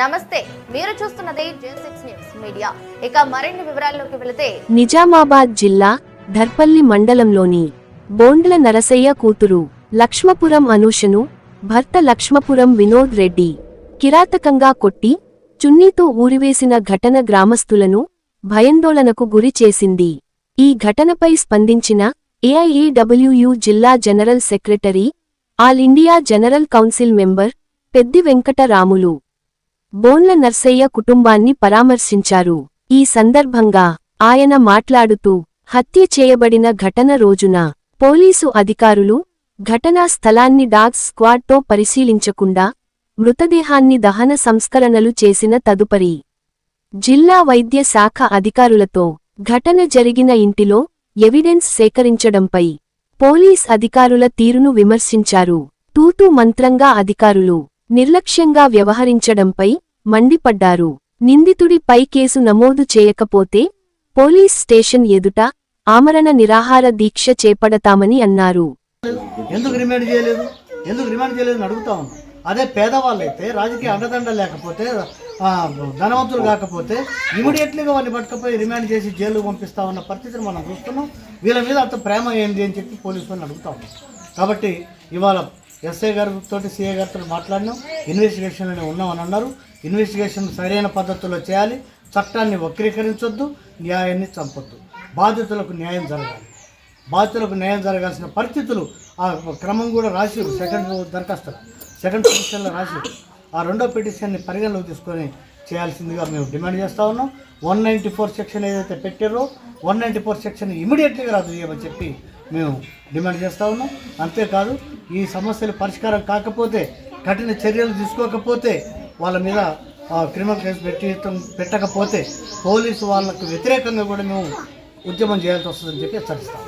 నమస్తే మీరు చూస్తున్నది సిక్స్ న్యూస్ మీడియా. ఇక మరిన్ని వివరాల్లోకి వెళితే నిజామాబాద్ జిల్లా ధర్పల్లి మండలంలోని బోండ్ల నరసయ్య కూతురు లక్ష్మపురం అనూషను భర్త లక్ష్మపురం వినోద్ రెడ్డి కిరాతకంగా కొట్టి చున్నీతో ఊరివేసిన ఘటన గ్రామస్తులను భయాందోళనకు గురి చేసింది. ఈ ఘటనపై స్పందించిన ఏఐఏడబ్ల్యూయు జిల్లా general secretary all India general council member Peddi Venkataramulu. Bonla Narsaiah కుటుంబాన్ని పరామర్శించారు. ఈ సందర్భంగా ఆయన మాట్లాడుతూ హత్య చేయబడిన ఘటన రోజున పోలీసు అధికారులు ఘటనా స్థలాన్ని డాగ్ స్క్వాడ్తో పరిశీలించకుండా మృతదేహాన్ని దహన సంస్కరణలు చేసిన తదుపరి జిల్లా వైద్య శాఖ అధికారులతో ఘటన జరిగిన ఇంటిలో ఎవిడెన్స్ సేకరించడంపై పోలీస్ అధికారుల తీరును విమర్శించారు. తూతూ మంత్రంగా అధికారులు నిర్లక్ష్యంగా వ్యవహరించడంపై మండిపడ్డారు. నిందితుడిపై కేసు నమోదు చేయకపోతే పోలీస్ స్టేషన్ ఎదుట ఆమరణ నిరాహార దీక్ష చేపడతామని అన్నారు. ఎందుకు రిమాండ్ చేయలేదు? ఎందుకు రిమాండ్ చేయలేదు అడుగుతా ఉన్నాం. అదే పేదవాళ్ళు అయితే రాజకీయ అండదండ లేకపోతే ధనవంతులు కాకపోతే ఇమీడియట్లీగా వాళ్ళని పట్టుకపోయి రిమాండ్ చేసి జైలు పంపిస్తా ఉన్న పరిస్థితిని మనం చూస్తున్నాం. వీళ్ళ మీద అంత ప్రేమ ఏంది అని చెప్పి పోలీసు వాళ్ళని అడుగుతా ఉన్నాం. కాబట్టి ఇవాళ ఎస్ఐ గారితో సిఐ గారితో మాట్లాడినాం. ఇన్వెస్టిగేషన్లోనే ఉన్నామని అన్నారు. ఇన్వెస్టిగేషన్ సరైన పద్ధతిలో చేయాలి. చట్టాన్ని వక్రీకరించొద్దు. న్యాయాన్ని చంపొద్దు. బాధితులకు న్యాయం జరగాలి. బాధితులకు న్యాయం జరగాల్సిన పరిస్థితులు ఆ క్రమం కూడా రాసి సెకండ్ దరఖాస్తులు సెకండ్ పిటిషన్లో రాసి ఆ రెండో పిటిషన్ని పరిగణలోకి తీసుకొని చేయాల్సిందిగా మేము డిమాండ్ చేస్తూ ఉన్నాం. వన్ నైంటీ ఫోర్ సెక్షన్ ఏదైతే పెట్టారో వన్ నైంటీ ఫోర్ సెక్షన్ ఇమీడియట్లీగా రద్దు చేయమని చెప్పి మేము డిమాండ్ చేస్తూ ఉన్నాం. అంతేకాదు ఈ సమస్యలు పరిష్కారం కాకపోతే కఠిన చర్యలు తీసుకోకపోతే వాళ్ళ మీద క్రిమినల్ కేసు పెట్టి పెట్టకపోతే పోలీసు వాళ్ళకు వ్యతిరేకంగా కూడా మేము ఉద్యమం చేయాల్సి వస్తుందని చెప్పి హెచ్చరిస్తాం.